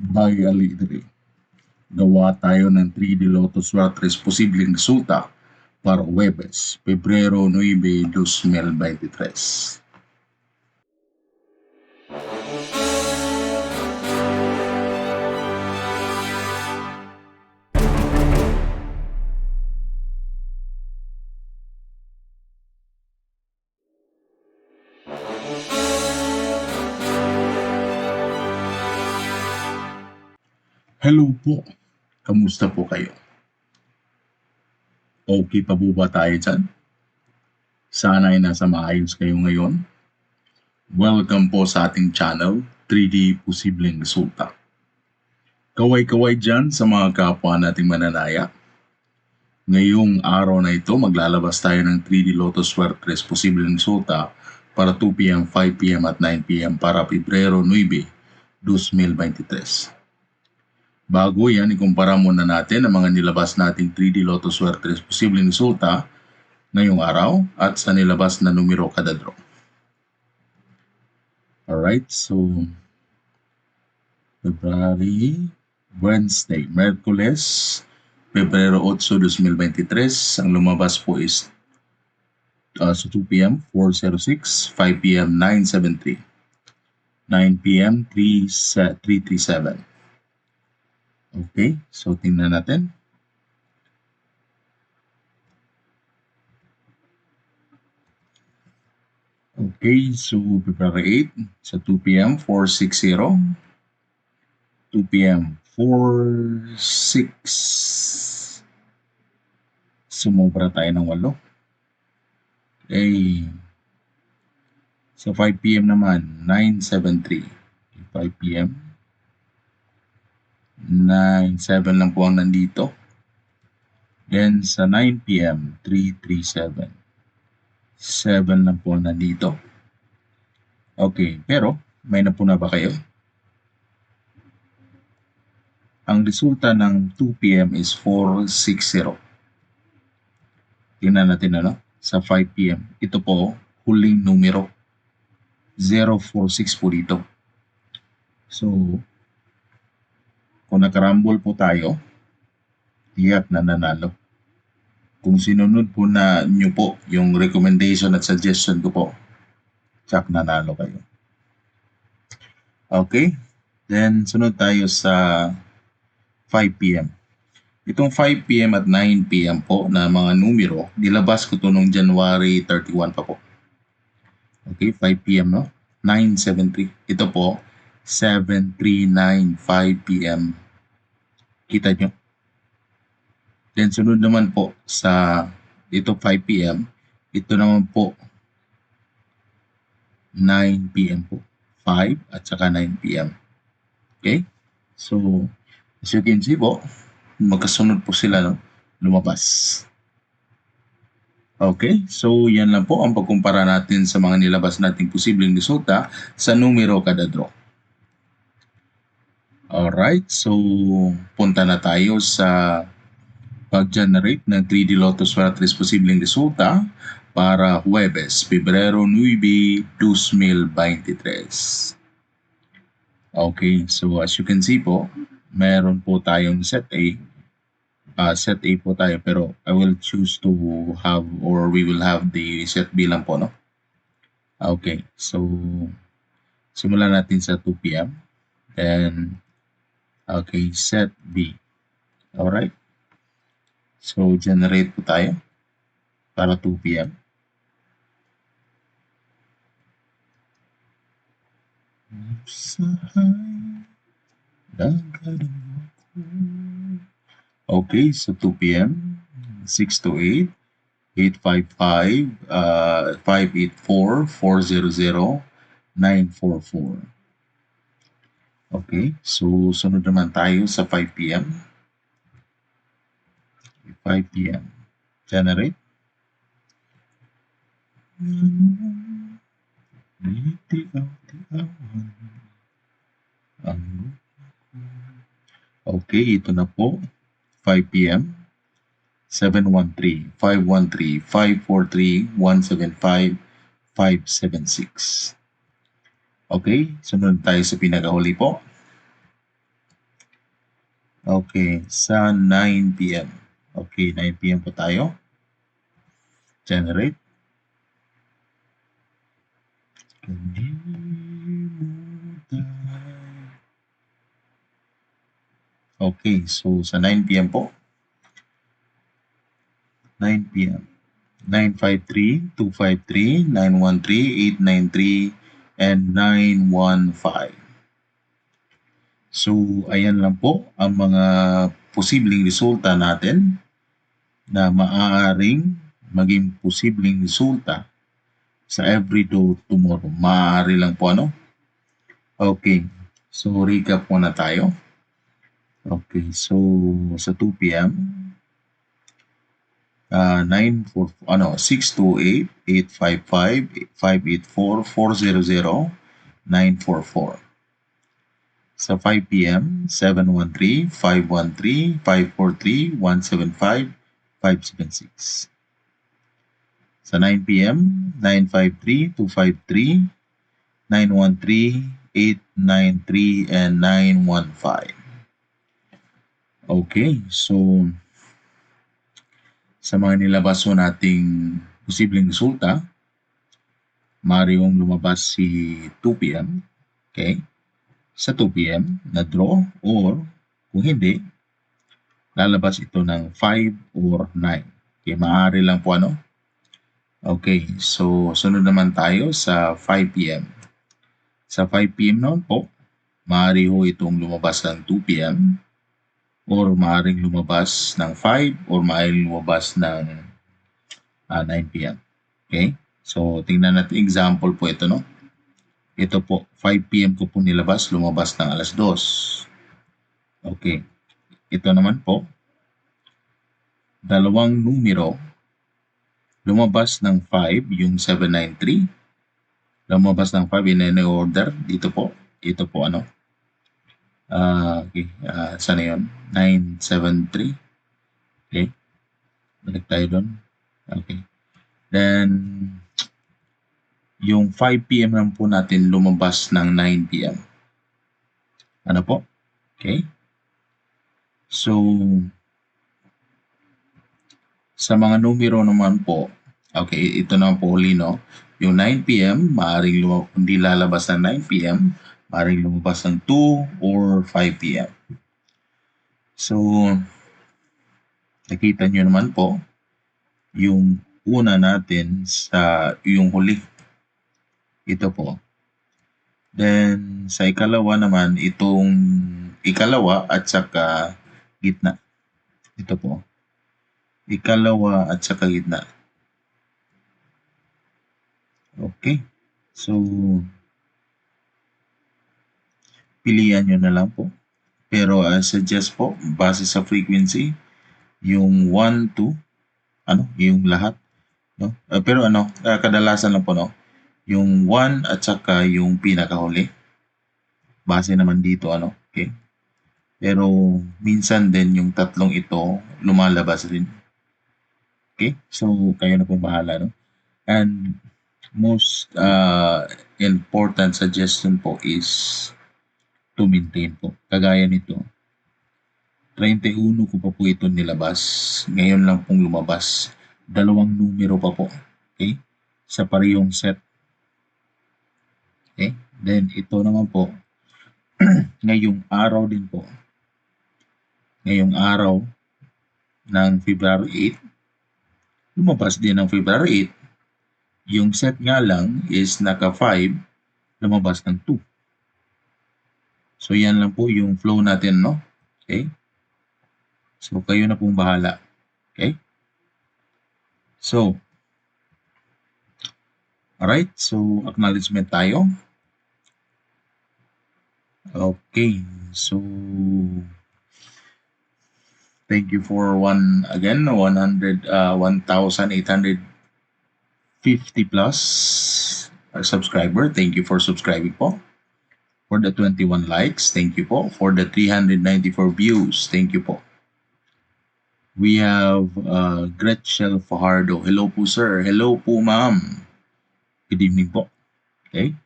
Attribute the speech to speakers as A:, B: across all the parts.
A: by Aligre. Gawa tayo ng 3D Lotus Wartres posibleng resulta para Webes, Pebrero 9, 2023. Hello po. Kamusta po kayo? Okay pa po ba tayo dyan? Sana ay nasa maayos kayo ngayon. Welcome po sa ating channel, 3D Posibleng Resulta. Kaway-kaway dyan sa mga kapwa nating mananaya. Ngayong araw na ito, maglalabas tayo ng 3D Lotus Swertres Posibleng Resulta para 2pm, 5pm at 9pm para Pebrero 9, 2023. Bago yan, ikumpara muna natin ang mga nilabas nating 3D Lotto Swertres posibleng resulta ngayong araw at sa nilabas na numero kada draw. Alright, so February, Wednesday, Merkules, Pebrero 8, 2023. Ang lumabas po is uh, sa 2 p.m. 406, 5 p.m. 973, 9 p.m. 3, 337. Okay, so tingnan natin. Okay, so February 8 sa 2 p.m. 460. 2 p.m. 46. Sumobra tayo ng 8. Okay. Sa 5 p.m. naman, 973. 5 p.m. 9, 7 lang po ang nandito. Then sa 9 p.m., 337. 7 lang po nandito. Okay, pero may napuna ba kayo? Ang resulta ng 2 p.m. is 460. Tingnan natin ano, sa 5 p.m. Ito po, huling numero. 046 po dito. So, kung nakarambol po tayo, tiyak na nanalo. Kung sinunod po na nyo po yung recommendation at suggestion ko po, tsak nanalo kayo. Okay, then sunod tayo sa 5 p.m. Itong 5 p.m. at 9 p.m. po na mga numero, dilabas ko to nung January 31 pa po. Okay, 5 p.m. no? 9.73. Ito po, 7.395 p.m. Kita nyo? Then sunod naman po sa dito 5 p.m. Ito naman po 9 p.m. po. 5 at saka 9 p.m. Okay? So, as you can see po, magkasunod po sila no? lumabas. Okay, so yan lang po ang pagkumpara natin sa mga nilabas nating posibleng resulta sa numero kada draw. Alright, so punta na tayo sa pag-generate ng 3D Lotus Fratres posibleng resulta para Huwebes, Pebrero 9, 2023. Okay, so as you can see po, meron po tayong set A. Uh, set A po tayo pero I will choose to have or we will have the set B lang po, no? Okay, so simulan natin sa 2 p.m. Then Okay, set B. Alright. So, generate po tayo para 2 p.m. Okay, so 2 p.m. 6 to 8. 855 uh, 584 400 944. Okay, so sunod naman tayo sa 5 p.m. 5 p.m. Generate. Okay, ito na po. 5 p.m. 713, 513, 543, 175, 576. Okay, sunod tayo sa pinakahuli po. Okay, sa 9 p.m. Okay, 9 p.m. po tayo. Generate. Okay, so sa 9 p.m. po. 9 p.m. 953, 253, 913, 893, and 915. So, ayan lang po ang mga posibleng resulta natin na maaaring maging posibleng resulta sa every do tomorrow. Maaari lang po ano? Okay. So, recap muna tayo. Okay. So, sa 2 p.m., uh, 9, 4, ano, 628, 855, 584, 400, 944. Sa 5 p.m., 713, 513, 543, 175, 576. Sa 9 p.m., 953, 253, 913, 893, and 915. Okay, so sa mga nilabas po nating posibleng resulta, maaari lumabas si 2 p.m. Okay? sa 2 p.m. na draw or kung hindi, lalabas ito ng 5 or 9. Okay, maaari lang po ano? Okay, so sunod naman tayo sa 5 p.m. Sa 5 p.m. noon po, maaari ho itong lumabas ng 2 p.m. or maaaring lumabas ng 5 or maaaring lumabas ng uh, ah, 9 p.m. Okay? So, tingnan natin example po ito, no? Ito po, 5 p.m. ko po nilabas, lumabas ng alas 2. Okay. Ito naman po, dalawang numero, lumabas ng 5, yung 793. Lumabas ng 5 in order. Dito po, ito po ano. Uh, okay, uh, sana yun? 973. Okay. Balik tayo doon. Okay. Then, yung 5 p.m. lang po natin lumabas ng 9 p.m. Ano po? Okay? So, sa mga numero naman po, okay, ito na po uli, no? Yung 9 p.m., maaaring lumabas, hindi lalabas ng 9 p.m., maaaring lumabas ng 2 or 5 p.m. So, nakita nyo naman po, yung una natin sa yung huli ito po. Then, sa ikalawa naman, itong ikalawa at saka gitna. Ito po. Ikalawa at saka gitna. Okay. So, pilihan nyo na lang po. Pero I uh, suggest po, base sa frequency, yung 1, 2, ano, yung lahat. No? Uh, pero ano, uh, kadalasan lang po, no? yung 1 at saka yung pinakahuli. Base naman dito, ano, okay? Pero minsan din yung tatlong ito lumalabas rin. Okay? So, kayo na pong bahala, no? And most uh, important suggestion po is to maintain po. Kagaya nito, 31 ko pa po ito nilabas. Ngayon lang pong lumabas. Dalawang numero pa po. Okay? Sa parehong set Okay? Then, ito naman po, ngayong araw din po, ngayong araw ng February 8, lumabas din ng February 8, yung set nga lang is naka 5, lumabas ng 2. So, yan lang po yung flow natin, no? Okay? So, kayo na pong bahala. Okay? So, alright. So, acknowledgement tayo. Okay, so thank you for one again 100 uh, 1850 plus uh, subscriber thank you for subscribing po for the 21 likes. Thank you po. For the 394 views. Thank you po. We have uh, Gretchel Fajardo. Hello po sir. Hello po ma'am. Good evening po. Okay.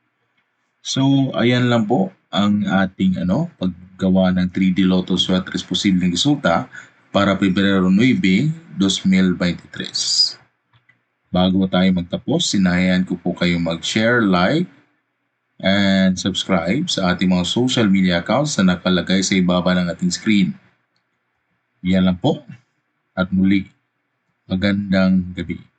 A: So ayan lang po ang ating ano, pag gawa ng 3D Lotto Sweaters posibleng resulta para Pebrero 9, 2023. Bago tayo magtapos, sinayan ko po kayo mag-share, like, and subscribe sa ating mga social media accounts na nakalagay sa ibaba ng ating screen. Yan lang po. At muli, magandang gabi.